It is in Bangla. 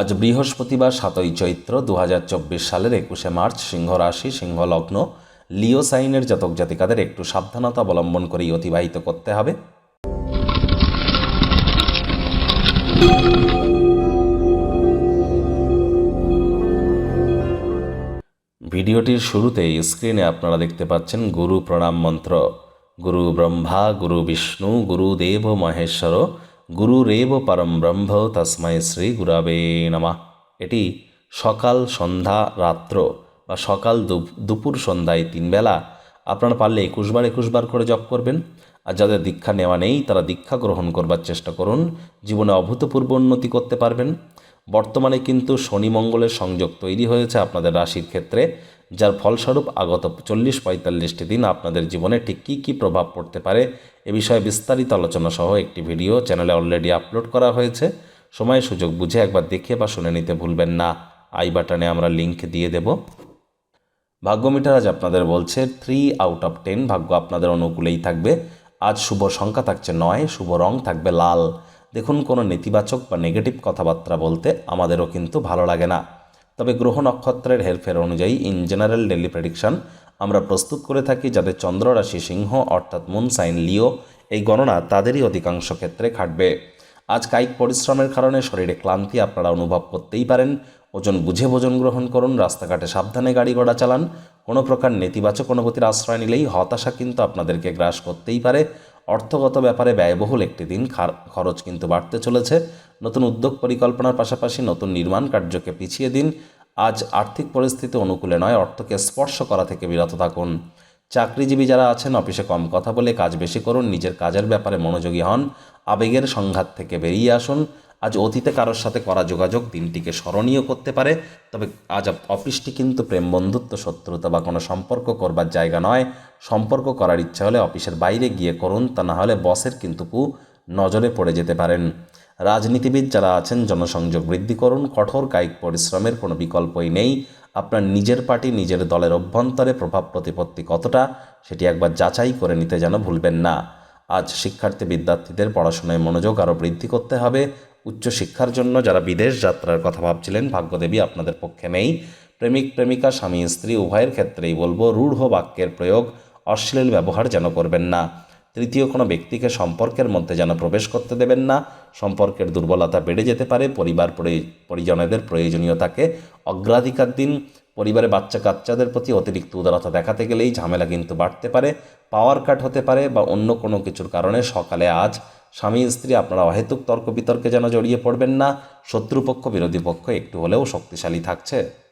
আজ বৃহস্পতিবার, সাতই চৈত্র দু হাজার চব্বিশ সালের একুশে মার্চ, সিংহ রাশি, সিংহ লগ্ন, লিও সাইনের জাতক জাতিকাদের একটু সাবধানতা অবলম্বন করেই অতিবাহিত করতে হবে। ভিডিওটির শুরুতেই স্ক্রিনে আপনারা দেখতে পাচ্ছেন গুরু প্রণাম মন্ত্র। গুরু ব্রহ্মা, গুরু বিষ্ণু, গুরু দেব মহেশ্বর গুরু রেব পরম ব্রহ্ম তস্মৈ শ্রী গুরাবে নমা এটি সকাল সন্ধ্যা রাত্র বা সকাল দুপুর সন্ধ্যায় তিন বেলা আপনারা পারলে একুশবার একুশবার করে জপ করবেন আর যাদের দীক্ষা নেওয়া নেই তারা দীক্ষা গ্রহণ করবার চেষ্টা করুন জীবনে অভূতপূর্ব উন্নতি করতে পারবেন বর্তমানে কিন্তু শনি মঙ্গলের সংযোগ তৈরি হয়েছে আপনাদের রাশির ক্ষেত্রে যার ফলস্বরূপ আগত চল্লিশ পঁয়তাল্লিশটি দিন আপনাদের জীবনে ঠিক কী কী প্রভাব পড়তে পারে এ বিষয়ে বিস্তারিত আলোচনা সহ একটি ভিডিও চ্যানেলে অলরেডি আপলোড করা হয়েছে। সময় সুযোগ বুঝে একবার দেখে বা শুনে নিতে ভুলবেন না। আই বাটনে আমরা লিংক দিয়ে দেব। ভাগ্য মিটার আজ আপনাদের বলছে, থ্রি আউট অফ টেন ভাগ্য আপনাদের অনুকূলেই থাকবে। আজ শুভ সংখ্যা থাকছে নয়, শুভ রং থাকবে লাল। দেখুন কোনো নেতিবাচক বা নেগেটিভ কথাবার্তা বলতে আমাদেরও কিন্তু ভালো লাগে না। তবে গ্রহ নক্ষত্রের হেরফের অনুযায়ী ইন জেনারেল ডেলি প্রেডিকশন আমরা প্রস্তুত করে থাকি যাদের চন্দ্র রাশি সিংহ, অর্থাৎ মুন সাইন লিও এই গণনা তাদেরই অধিকাংশ ক্ষেত্রে খাটবে। আজ কায়িক পরিশ্রমের কারণে শরীরে ক্লান্তি আপনারা অনুভব করতেই পারেন। ওজন বুঝে ভোজন গ্রহণ করুন, রাস্তাঘাটে সাবধানে গাড়ি ঘোড়া চালান। কোনো প্রকার নেতিবাচক অনুভূতির আশ্রয় নিলেই হতাশা কিন্তু আপনাদেরকে গ্রাস করতেই পারে। অর্থগত ব্যাপারে ব্যয়বহুল একটি দিন, খার- খরচ কিন্তু বাড়তে চলেছে। নতুন উদ্যোগ পরিকল্পনার পাশাপাশি নতুন নির্মাণ কার্যকে পিছিয়ে দিন। আজ আর্থিক পরিস্থিতি অনুকূলে নয়, অর্থকে স্পর্শ করা থেকে বিরত থাকুন। চাকরিজীবী যারা আছেন, অফিসে কম কথা বলে কাজ বেশি করুন, নিজের কাজের ব্যাপারে মনোযোগী হন, আবেগের সংঘাত থেকে বেরিয়ে আসুন। আজ অতীতে কারোর সাথে করা যোগাযোগ দিনটিকে স্মরণীয় করতে পারে, তবে আজ অফিসটি কিন্তু প্রেম বন্ধুত্ব, শত্রুতা বা কোনো সম্পর্ক করবার জায়গা নয়। সম্পর্ক করার ইচ্ছা হলে অফিসের বাইরে গিয়ে করুন, তা না হলে বসের কিন্তু কু নজরে পড়ে যেতে পারেন। রাজনীতিবিদ যারা আছেন, জনসংযোগ বৃদ্ধি করুন, কঠোর কায়িক পরিশ্রমের কোনো বিকল্পই নেই। আপনার নিজের পার্টি, নিজের দলের অভ্যন্তরে প্রভাব প্রতিপত্তি কতটা, সেটি একবার যাচাই করে নিতে যেন ভুলবেন না। আজ শিক্ষার্থী, বিদ্যার্থীদের পড়াশোনায় মনোযোগ আরও বৃদ্ধি করতে হবে। উচ্চশিক্ষার জন্য যারা বিদেশ যাত্রার কথা ভাবছিলেন, ভাগ্যদেবী আপনাদের পক্ষে নেই। প্রেমিক, প্রেমিকা, স্বামী, স্ত্রী, উভয়ের ক্ষেত্রেই বলব, রূঢ় বাক্যের প্রয়োগ অশ্লীল ব্যবহার যেন করবেন না। তৃতীয়, কোনো ব্যক্তিকে সম্পর্কের মধ্যে যেন প্রবেশ করতে দেবেন না। সম্পর্কের দুর্বলতা বেড়ে যেতে পারে, পরিবার পরি- পরিজনেদের প্রয়োজনীয়তাকে অগ্রাধিকার দিন। পরিবারে বাচ্চা কাচ্চাদের প্রতি অতিরিক্ত উদারতা দেখাতে গেলেই ঝামেলা কিন্তু বাড়তে পারে, পাওয়ার কাট হতে পারে বা অন্য কোনো কিছুর কারণে সকালে আজ স্বামী, স্ত্রী, আপনারা অহেতুক তর্ক বিতর্কে যেন জড়িয়ে পড়বেন না। শত্রুপক্ষ, বিরোধী পক্ষ একটু হলেও শক্তিশালী থাকছে।